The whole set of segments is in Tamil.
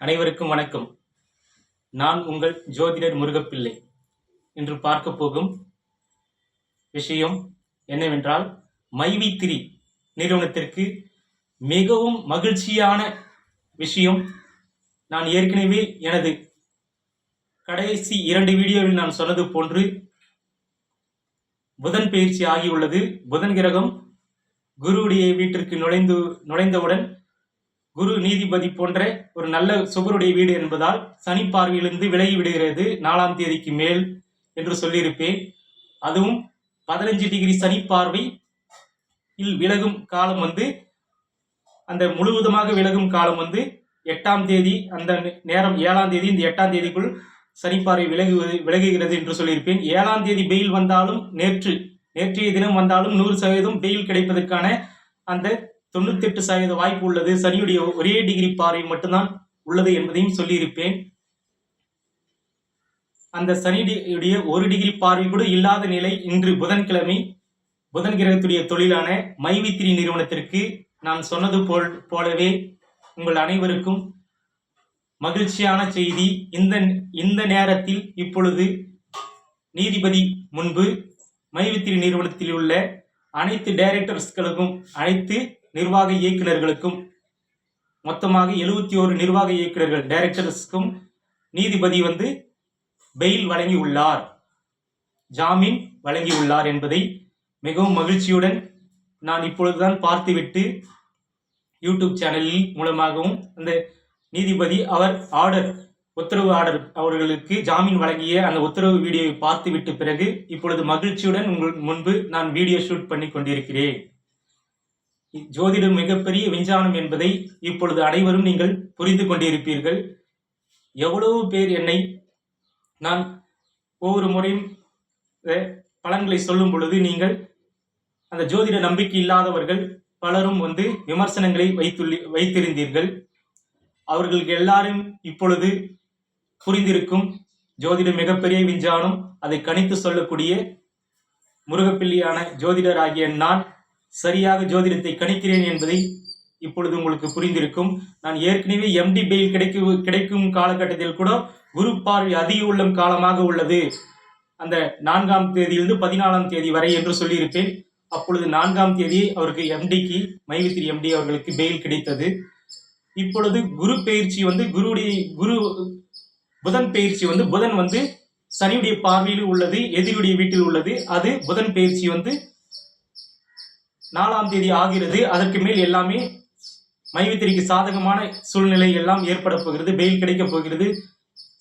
அனைவருக்கும் வணக்கம். நான் உங்கள் ஜோதிடர் முருகப்பிள்ளை. இன்று பார்க்க போகும் விஷயம் என்னவென்றால் மைவி திரி நிறுவனத்திற்கு மிகவும் மகிழ்ச்சியான விஷயம். நான் ஏற்கனவே எனது கடைசி இரண்டு வீடியோவில் நான் சொன்னது போன்று புதன் பயிற்சி ஆகியுள்ளது. புதன் கிரகம் குருவுடைய வீட்டிற்கு நுழைந்து நுழைந்தவுடன் குரு நீதிபதி போன்ற ஒரு நல்ல சுபருடைய வீடு என்பதால் சனி பார்வையிலிருந்து விலகி விடுகிறது நாலாம் தேதிக்கு மேல் என்று சொல்லியிருப்பேன். அதுவும் பதினஞ்சு டிகிரி சனி பார்வை இல் விலகும் காலம் வந்து அந்த முழுவதுமாக விலகும் காலம் வந்து எட்டாம் தேதி அந்த நேரம் ஏழாம் தேதி இந்த எட்டாம் தேதிக்குள் சனிப்பாறை விலகுவது விலகுகிறது என்று சொல்லியிருப்பேன். ஏழாம் தேதி பெயில் வந்தாலும் நேற்று நேற்றைய தினம் வந்தாலும் நூறு சதவீதம் பெயில் கிடைப்பதற்கான அந்த தொண்ணூத்தெட்டு சதவீத வாய்ப்பு உள்ளது. சனியுடைய ஒரே டிகிரி பார்வை மட்டும்தான் உள்ளது என்பதையும் சொல்லியிருப்பேன். அந்த சனியுடைய ஒரு டிகிரி பார்வை கூட இல்லாத நிலை இன்று புதன்கிழமை புதன் கிரகத்துடைய தொழிலான மைவித்திரி நிறுவனத்திற்கு நான் சொன்னது போல் போலவே உங்கள் அனைவருக்கும் மகிழ்ச்சியான செய்தி. இந்த இந்த நேரத்தில் இப்பொழுது நீதிபதி முன்பு மைவித்திரி நிறுவனத்தில் உள்ள அனைத்து டைரக்டர்ஸ்களுக்கும் அனைத்து நிர்வாக இயக்குநர்களுக்கும் மொத்தமாக எழுபத்தி ஓரு நிர்வாக இயக்குநர்கள் டைரக்டர்ஸ்க்கும் நீதிபதி வந்து பெயில் வழங்கியுள்ளார். ஜாமீன் வழங்கியுள்ளார் என்பதை மிகவும் மகிழ்ச்சியுடன் நான் இப்பொழுதுதான் பார்த்துவிட்டு யூடியூப் சேனலில் மூலமாகவும் அந்த நீதிபதி அவர் ஆர்டர் உத்தரவு ஆர்டர் அவர்களுக்கு ஜாமீன் வழங்கிய அந்த உத்தரவு வீடியோவை பார்த்துவிட்ட பிறகு இப்பொழுது மகிழ்ச்சியுடன் உங்கள் முன்பு நான் வீடியோ ஷூட் பண்ணி கொண்டிருக்கிறேன் ஜோதிடம் மிகப்பெரிய விஞ்ஞானம் என்பதை இப்பொழுது அனைவரும் நீங்கள் புரிந்து கொண்டிருப்பீர்கள். எவ்வளவு பேர் என்னை நான் ஒவ்வொரு முறையும் பலன்களை சொல்லும் பொழுது நீங்கள் அந்த ஜோதிட நம்பிக்கை இல்லாதவர்கள் பலரும் வந்து விமர்சனங்களை வைத்துள்ளி வைத்திருந்தீர்கள். அவர்களுக்கு எல்லாரும் இப்பொழுது புரிந்திருக்கும் ஜோதிடம் மிகப்பெரிய விஞ்ஞானம் அதை கணித்து சொல்லக்கூடிய முருகப்பிள்ளியான ஜோதிடர் ஆகிய நான் சரியாக ஜோதிடத்தை கணிக்கிறேன் என்பதை இப்பொழுது உங்களுக்கு புரிந்திருக்கும். நான் ஏற்கனவே எம்டி பெயில் கிடைக்கும் கிடைக்கும் காலகட்டத்தில் கூட குரு பார்வை அதிக உள்ளம் காலமாக உள்ளது. அந்த நான்காம் தேதியிலிருந்து பதினாலாம் தேதி வரை என்று சொல்லியிருப்பேன். அப்பொழுது நான்காம் தேதி அவருக்கு எம்டிக்கு மைவித்திரி எம்டி அவர்களுக்கு பெயில் கிடைத்தது. இப்பொழுது குரு பயிற்சி வந்து குருடைய குரு புதன் பயிற்சி வந்து புதன் வந்து சனியுடைய பார்வையில் உள்ளது எதிரியுடைய வீட்டில் உள்ளது. அது புதன் பயிற்சி வந்து நாலாம் தேதி ஆகிறது. அதற்கு மேல் எல்லாமே மைவித்திரிக்கு சாதகமான சூழ்நிலை எல்லாம் ஏற்பட போகிறது. பெயில் கிடைக்கப் போகிறது.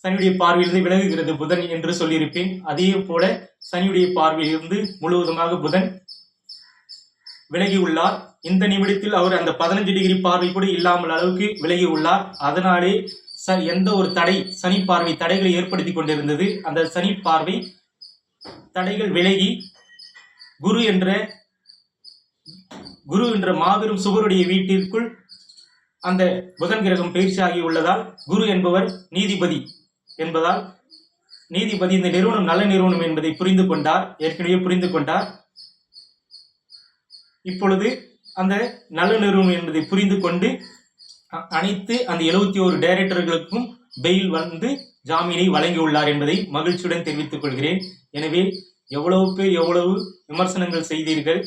சனியுடைய பார்வையிலிருந்து விலகுகிறது புதன் என்று சொல்லியிருப்பேன். அதே போல சனியுடைய பார்வையிலிருந்து முழுவதுமாக புதன் விலகி உள்ளார் இந்த நிமிடத்தில் அவர் அந்த பதினஞ்சு டிகிரி பார்வை கூட இல்லாமல் அளவுக்கு விலகி உள்ளார் அதனாலே ச எந்த ஒரு தடை சனி பார்வை தடைகளை ஏற்படுத்தி கொண்டிருந்தது. அந்த சனி பார்வை தடைகள் விலகி குரு என்ற குரு என்ற மாபெரும் சுவருடைய வீட்டிற்குள் அந்த புதன் கிரகம் பயிற்சியாகி உள்ளதால் குரு என்பவர் நீதிபதி என்பதால் நீதிபதி இந்த நிறுவனம் நல்ல நிறுவனம் என்பதை புரிந்து கொண்டார் ஏற்கனவே புரிந்து கொண்டார். இப்பொழுது அந்த நல்ல நிறுவனம் என்பதை புரிந்து கொண்டு அனைத்து அந்த எழுபத்தி ஓரு டைரக்டர்களுக்கும் பெயில் வந்து ஜாமீனை வழங்கியுள்ளார் என்பதை மகிழ்ச்சியுடன் தெரிவித்துக் கொள்கிறேன். எனவே எவ்வளவு பேர் எவ்வளவு விமர்சனங்கள் செய்தீர்கள்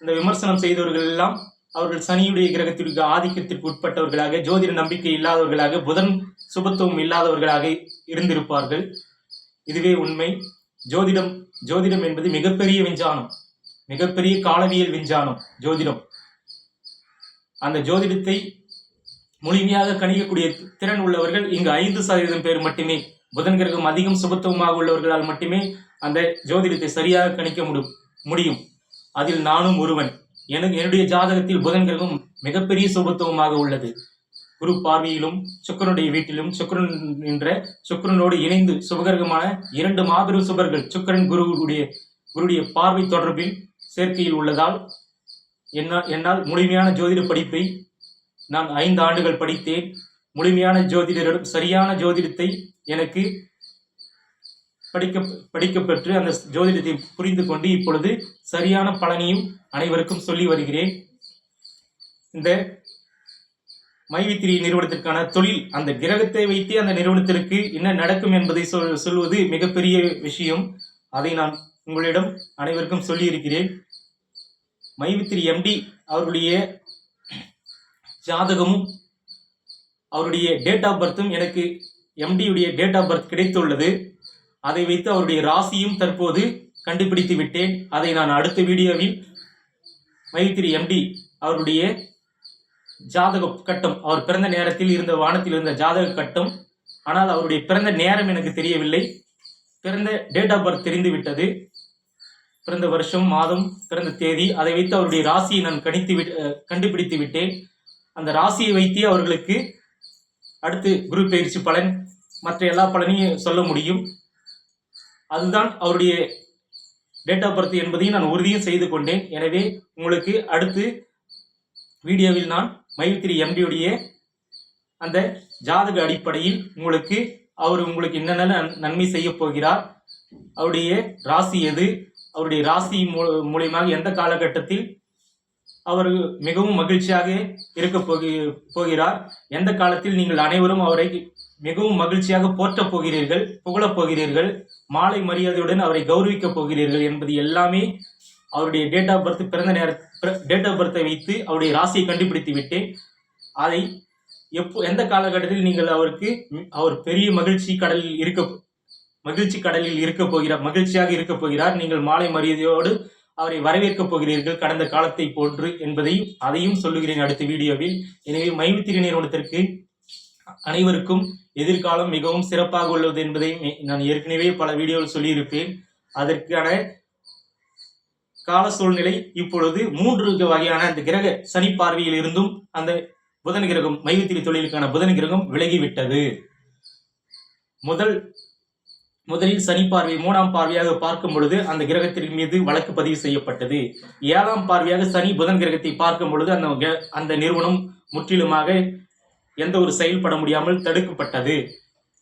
இந்த விமர்சனம் செய்தவர்கள் எல்லாம் அவர்கள் சனியுடைய கிரகத்திற்கு ஆதிக்கத்திற்கு உட்பட்டவர்களாக ஜோதிட நம்பிக்கை இல்லாதவர்களாக புதன் சுபத்துவம் இல்லாதவர்களாக இருந்திருப்பார்கள். இதுவே உண்மை. ஜோதிடம் ஜோதிடம் என்பது மிகப்பெரிய விஞ்ஞானம். மிகப்பெரிய காலவியல் விஞ்ஞானம் ஜோதிடம். அந்த ஜோதிடத்தை முழுமையாக கணிக்கக்கூடிய திறன் உள்ளவர்கள் இங்கு ஐந்து சதவீதம் பேர் மட்டுமே. புதன் கிரகம் அதிகம் சுபத்துவமாக உள்ளவர்களால் மட்டுமே அந்த ஜோதிடத்தை சரியாக கணிக்க முடியும் முடியும். அதில் நானும் ஒருவன். எனக்கு என்னுடைய ஜாதகத்தில் புதன் கிரகம் மிகப்பெரிய சுபத்துவமாக உள்ளது. குரு பார்வையிலும் சுக்கிரனுடைய வீட்டிலும் சுக்கரன் என்ற சுக்கரனோடு இணைந்து சுபகிரகமான இரண்டு மாபெரும் சுபர்கள் சுக்கிரன் குருவுடைய குருடைய பார்வை தொடர்பில் சேர்க்கையில் உள்ளதால் என்னால் என்னால் முழுமையான ஜோதிட படிப்பை நான் ஐந்து ஆண்டுகள் படித்தேன். முழுமையான ஜோதிடரிடம் சரியான ஜோதிடத்தை எனக்கு படிக்க படிக்கப்பெற்று அந்த ஜோதிடத்தை புரிந்து கொண்டு இப்பொழுது சரியான பலனையும் அனைவருக்கும் சொல்லி வருகிறேன். இந்த மைவித்திரி நிறுவனத்திற்கான தொழில் அந்த கிரகத்தை வைத்து அந்த நிறுவனத்திற்கு என்ன நடக்கும் என்பதை சொல் சொல்வது மிகப்பெரிய விஷயம். அதை நான் உங்களிடம் அனைவருக்கும் சொல்லியிருக்கிறேன். மைவித்திரி எம்டி அவருடைய ஜாதகமும் அவருடைய டேட் ஆஃப் பர்த்தும் எனக்கு எம்டியுடைய டேட் ஆஃப் பர்த் கிடைத்துள்ளது. அதை வைத்து அவருடைய ராசியும் தற்போது கண்டுபிடித்து விட்டேன். அதை நான் அடுத்த வீடியோவில் மைத்திரி எம்டி அவருடைய ஜாதக கட்டம் அவர் பிறந்த நேரத்தில் இருந்த வானத்தில் இருந்த ஜாதக கட்டம் ஆனால் அவருடைய பிறந்த நேரம் எனக்கு தெரியவில்லை. பிறந்த டேட் ஆஃப் பர்த் தெரிந்து விட்டது. பிறந்த வருஷம் மாதம் பிறந்த தேதி அதை வைத்து அவருடைய ராசியை நான் கணித்து விட் கண்டுபிடித்து விட்டேன். அந்த ராசியை வைத்தே அவர்களுக்கு அடுத்து குரு பயிற்சி பலன் மற்ற எல்லா பலனையும் சொல்ல முடியும். அதுதான் அவருடைய டேட் ஆஃப் பர்த் என்பதையும் நான் உறுதியும் செய்து கொண்டேன். எனவே உங்களுக்கு அடுத்து வீடியோவில் நான் மைத்திரி எம்டியுடைய அந்த ஜாதக அடிப்படையில் உங்களுக்கு அவர் உங்களுக்கு என்னென்ன நன்- நன்மை செய்ய போகிறார் அவருடைய ராசி எது அவருடைய ராசி மூ- மூலியமாக எந்த காலகட்டத்தில் அவர் மிகவும் மகிழ்ச்சியாக இருக்க போகி போகிறார் எந்த காலத்தில் நீங்கள் அனைவரும் அவரை மிகவும் மகிழ்ச்சியாக போற்றப் போகிறீர்கள் புகழப் போகிறீர்கள் மாலை மரியாதையுடன் அவரை கௌரவிக்கப் போகிறீர்கள் என்பது எல்லாமே அவருடைய டேட் ஆஃப் பர்த் பிறந்த நேர டேட் ஆஃப் பர்த்தை வைத்து அவருடைய ராசியை கண்டுபிடித்து விட்டேன். அதை எப்போ எந்த காலகட்டத்தில் நீங்கள் அவருக்கு அவர் பெரிய மகிழ்ச்சி கடலில் இருக்க மகிழ்ச்சி கடலில் இருக்க போகிறார் மகிழ்ச்சியாக இருக்க போகிறார். நீங்கள் மாலை மரியாதையோடு அவரை வரவேற்கப் போகிறீர்கள் கடந்த காலத்தை போன்று என்பதையும் அதையும் சொல்லுகிறேன் அடுத்த வீடியோவில். எனவே மைவித்திரி நிறுவனத்திற்கு அனைவருக்கும் எதிர்காலம் மிகவும் சிறப்பாக உள்ளது என்பதை நான் ஏற்கனவே பல வீடியோவில் சொல்லியிருப்பேன். அதற்கான கால சூழ்நிலை இப்பொழுது மூன்று வகையான அந்த கிரக சனி பார்வையில் இருந்தும் அந்த புதன் கிரகம் மைவித்திரி தொழிலுக்கான புதன் கிரகம் விலகிவிட்டது. முதல் முதலில் சனி பார்வை மூணாம் பார்வையாக பார்க்கும் பொழுது அந்த கிரகத்தின் மீது வழக்கு பதிவு செய்யப்பட்டது. ஏழாம் பார்வையாக சனி புதன் கிரகத்தை பார்க்கும் பொழுது அந்த அந்த நிறுவனம் முற்றிலுமாக எந்த ஒரு செயல்பட முடியாமல் தடுக்கப்பட்டது.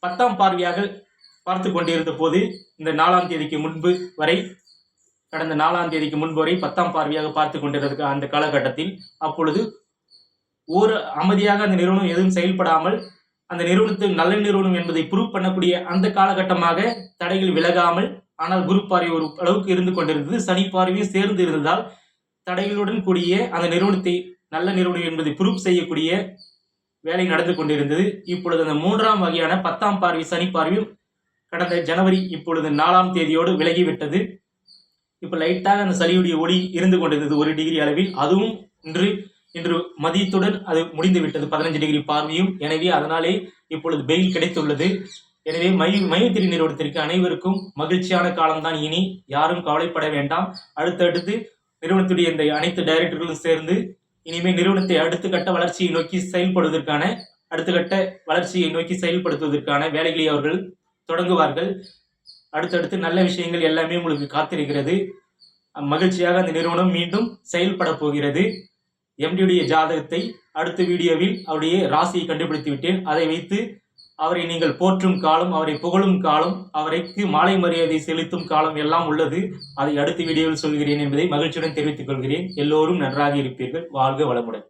பத்தாம் பார்வையாக பார்த்து கொண்டிருந்த போது இந்த நாலாம் தேதிக்கு முன்பு வரை கடந்த நாலாம் தேதிக்கு முன்பு வரை பத்தாம் பார்வையாக பார்த்து கொண்டிருந்த அந்த காலகட்டத்தில் அப்பொழுது ஒரு அமைதியாக அந்த நிறுவனம் எதுவும் செயல்படாமல் அந்த நிறுவனத்தில் நல்ல நிறுவனம் என்பதை ப்ரூவ் பண்ணக்கூடிய அந்த காலகட்டமாக தடைகள் விலகாமல் ஆனால் குரு பார்வை ஒரு அளவுக்கு இருந்து கொண்டிருந்தது. சனி பார்வையும் சேர்ந்து இருந்ததால் தடைகளுடன் கூடிய அந்த நிறுவனத்தை நல்ல நிறுவனம் என்பதை ப்ரூவ் செய்யக்கூடிய வேலை நடந்து கொண்டிருந்தது. இப்பொழுது அந்த மூன்றாம் வகையான பத்தாம் பார்வை சனி பார்வையும் கடந்த ஜனவரி இப்பொழுது நாலாம் தேதியோடு விலகிவிட்டது இப்போ லைட்டாக அந்த சளியுடைய ஒளி இருந்து கொண்டிருந்தது ஒரு டிகிரி அளவில். அதுவும் இன்று இன்று மதியத்துடன் அது முடிந்து விட்டது. பதினஞ்சு டிகிரி பார்வையும். எனவே அதனாலே இப்பொழுது பெயில் கிடைத்துள்ளது. எனவே மை மையத்திரி நிறுவனத்திற்கு அனைவருக்கும் மகிழ்ச்சியான காலம்தான். இனி யாரும் கவலைப்பட வேண்டாம். அடுத்தடுத்து நிறுவனத்துடைய இந்த அனைத்து டைரக்டர்களும் சேர்ந்து இனிமேல் நிறுவனத்தை அடுத்த கட்ட வளர்ச்சியை நோக்கி செயல்படுவதற்கான அடுத்த கட்ட வளர்ச்சியை நோக்கி செயல்படுத்துவதற்கான வேலைகளை அவர்கள் தொடங்குவார்கள். அடுத்தடுத்து நல்ல விஷயங்கள் எல்லாமே உங்களுக்கு காத்திருக்கிறது. மகிழ்ச்சியாக அந்த நிறுவனம் மீண்டும் செயல்பட போகிறது. எம்டியுடைய ஜாதகத்தை அடுத்த வீடியோவில் அவருடைய ராசியை கண்டுபிடித்து விட்டேன் அதை வைத்து அவரை நீங்கள் போற்றும் காலம் அவரை புகழும் காலம் அவரைக்கு மாலை மரியாதை செலுத்தும் காலம் எல்லாம் உள்ளது. அதை அடுத்த வீடியோவில் சொல்கிறேன் என்பதை மகிழ்ச்சியுடன் தெரிவித்துக் கொள்கிறேன். எல்லோரும் நன்றாக இருப்பீர்கள். வாழ்க வளமுடன்.